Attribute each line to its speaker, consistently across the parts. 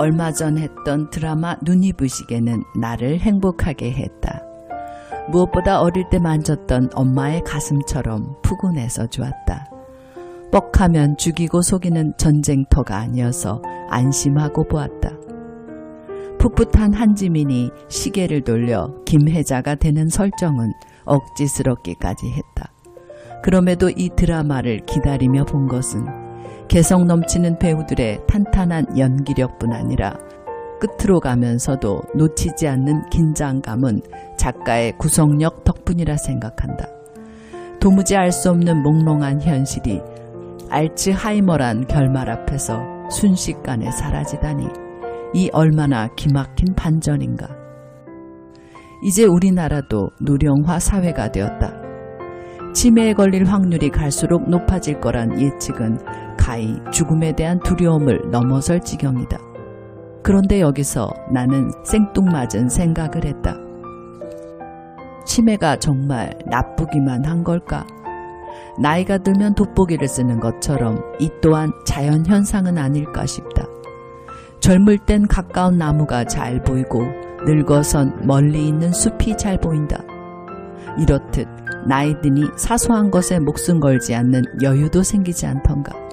Speaker 1: 얼마 전 했던 드라마 눈이 부시게는 나를 행복하게 했다. 무엇보다 어릴 때 만졌던 엄마의 가슴처럼 푸근해서 좋았다. 뻑하면 죽이고 속이는 전쟁터가 아니어서 안심하고 보았다. 풋풋한 한지민이 시계를 돌려 김혜자가 되는 설정은 억지스럽기까지 했다. 그럼에도 이 드라마를 기다리며 본 것은 개성 넘치는 배우들의 탄탄한 연기력뿐 아니라 끝으로 가면서도 놓치지 않는 긴장감은 작가의 구성력 덕분이라 생각한다. 도무지 알 수 없는 몽롱한 현실이 알츠하이머란 결말 앞에서 순식간에 사라지다니 이 얼마나 기막힌 반전인가. 이제 우리나라도 누령화 사회가 되었다. 치매에 걸릴 확률이 갈수록 높아질 거란 예측은 가히 죽음에 대한 두려움을 넘어설 지경이다. 그런데 여기서 나는 생뚱맞은 생각을 했다. 치매가 정말 나쁘기만 한 걸까? 나이가 들면 돋보기를 쓰는 것처럼 이 또한 자연현상은 아닐까 싶다. 젊을 땐 가까운 나무가 잘 보이고 늙어선 멀리 있는 숲이 잘 보인다. 이렇듯 나이 드니 사소한 것에 목숨 걸지 않는 여유도 생기지 않던가.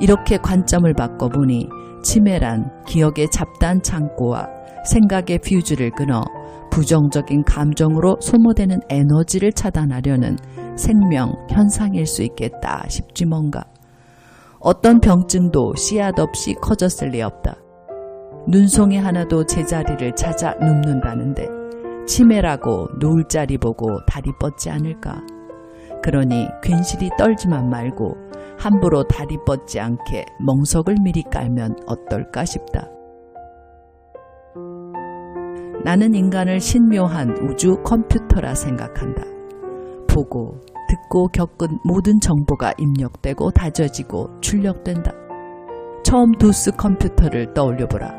Speaker 1: 이렇게 관점을 바꿔보니 치매란 기억의 잡다한 창고와 생각의 퓨즈를 끊어 부정적인 감정으로 소모되는 에너지를 차단하려는 생명 현상일 수 있겠다 싶지 뭔가. 어떤 병증도 씨앗 없이 커졌을 리 없다. 눈송이 하나도 제자리를 찾아 눕는다는데 치매라고 누울 자리 보고 다리 뻗지 않을까. 그러니 괜시리 떨지만 말고 함부로 다리 뻗지 않게 멍석을 미리 깔면 어떨까 싶다. 나는 인간을 신묘한 우주 컴퓨터라 생각한다. 보고, 듣고 겪은 모든 정보가 입력되고 다져지고 출력된다. 처음 두스 컴퓨터를 떠올려보라.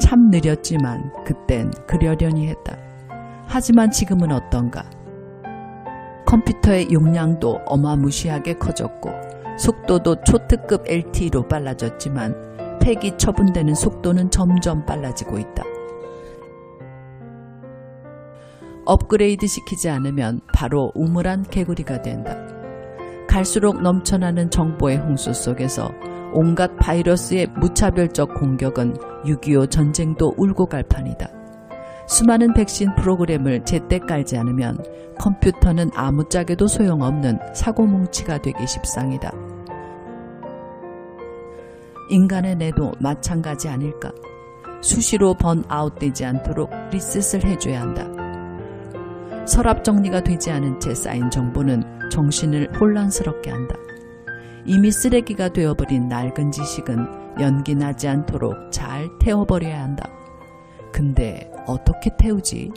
Speaker 1: 참 느렸지만 그땐 그려려니 했다. 하지만 지금은 어떤가? 컴퓨터의 용량도 어마무시하게 커졌고 속도도 초특급 LTE로 빨라졌지만 폐기 처분되는 속도는 점점 빨라지고 있다. 업그레이드 시키지 않으면 바로 우물한 개구리가 된다. 갈수록 넘쳐나는 정보의 홍수 속에서 온갖 바이러스의 무차별적 공격은 6.25 전쟁도 울고 갈 판이다. 수많은 백신 프로그램을 제때 깔지 않으면 컴퓨터는 아무짝에도 소용없는 사고뭉치가 되기 십상이다. 인간의 뇌도 마찬가지 아닐까. 수시로 번아웃되지 않도록 리셋을 해줘야 한다. 서랍 정리가 되지 않은 채 쌓인 정보는 정신을 혼란스럽게 한다. 이미 쓰레기가 되어버린 낡은 지식은 연기 나지 않도록 잘 태워버려야 한다. 근데 어떻게 태우지?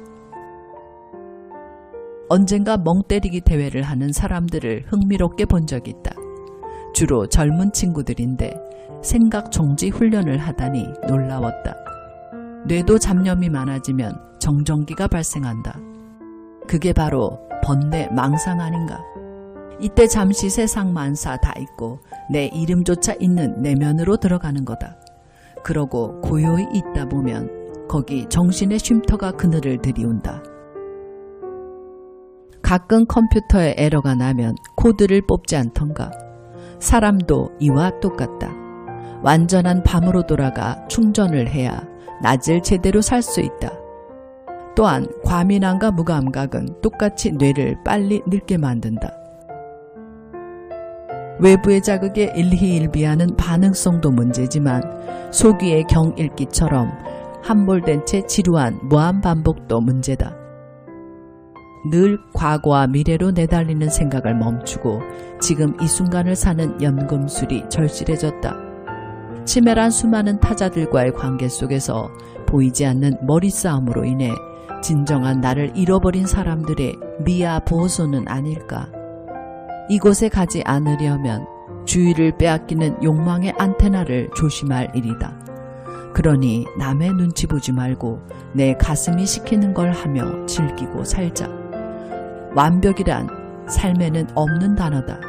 Speaker 1: 언젠가 멍 때리기 대회를 하는 사람들을 흥미롭게 본 적이 있다. 주로 젊은 친구들인데 생각 정지 훈련을 하다니 놀라웠다. 뇌도 잡념이 많아지면 정전기가 발생한다. 그게 바로 번뇌 망상 아닌가. 이때 잠시 세상 만사 다 잊고 내 이름조차 있는 내면으로 들어가는 거다. 그러고 고요히 있다 보면 거기 정신의 쉼터가 그늘을 들이운다. 가끔 컴퓨터에 에러가 나면 코드를 뽑지 않던가. 사람도 이와 똑같다. 완전한 밤으로 돌아가 충전을 해야 낮을 제대로 살 수 있다. 또한 과민함과 무감각은 똑같이 뇌를 빨리 늙게 만든다. 외부의 자극에 일희일비하는 반응성도 문제지만 소귀의 경읽기처럼 함몰된 채 지루한 무한 반복도 문제다. 늘 과거와 미래로 내달리는 생각을 멈추고 지금 이 순간을 사는 연금술이 절실해졌다. 치밀한 수많은 타자들과의 관계 속에서 보이지 않는 머리싸움으로 인해 진정한 나를 잃어버린 사람들의 미아 보호소는 아닐까. 이곳에 가지 않으려면 주의를 빼앗기는 욕망의 안테나를 조심할 일이다. 그러니 남의 눈치 보지 말고 내 가슴이 시키는 걸 하며 즐기고 살자. 완벽이란 삶에는 없는 단어다.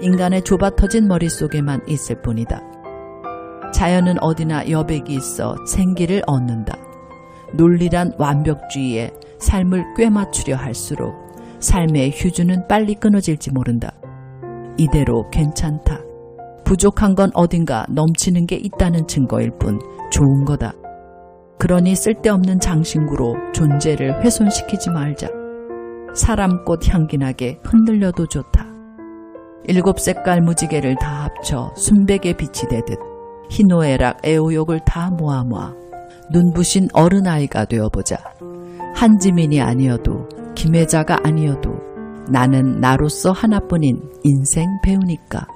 Speaker 1: 인간의 좁아터진 머릿속에만 있을 뿐이다. 자연은 어디나 여백이 있어 생기를 얻는다. 논리란 완벽주의에 삶을 꿰맞추려 할수록 삶의 휴주는 빨리 끊어질지 모른다. 이대로 괜찮다. 부족한 건 어딘가 넘치는 게 있다는 증거일 뿐 좋은 거다. 그러니 쓸데없는 장신구로 존재를 훼손시키지 말자. 사람꽃 향기나게 흔들려도 좋다. 일곱 색깔 무지개를 다 합쳐 순백의 빛이 되듯 희노애락 애호욕을 다 모아 모아 눈부신 어른아이가 되어보자. 한지민이 아니어도 김혜자가 아니어도 나는 나로서 하나뿐인 인생 배우니까.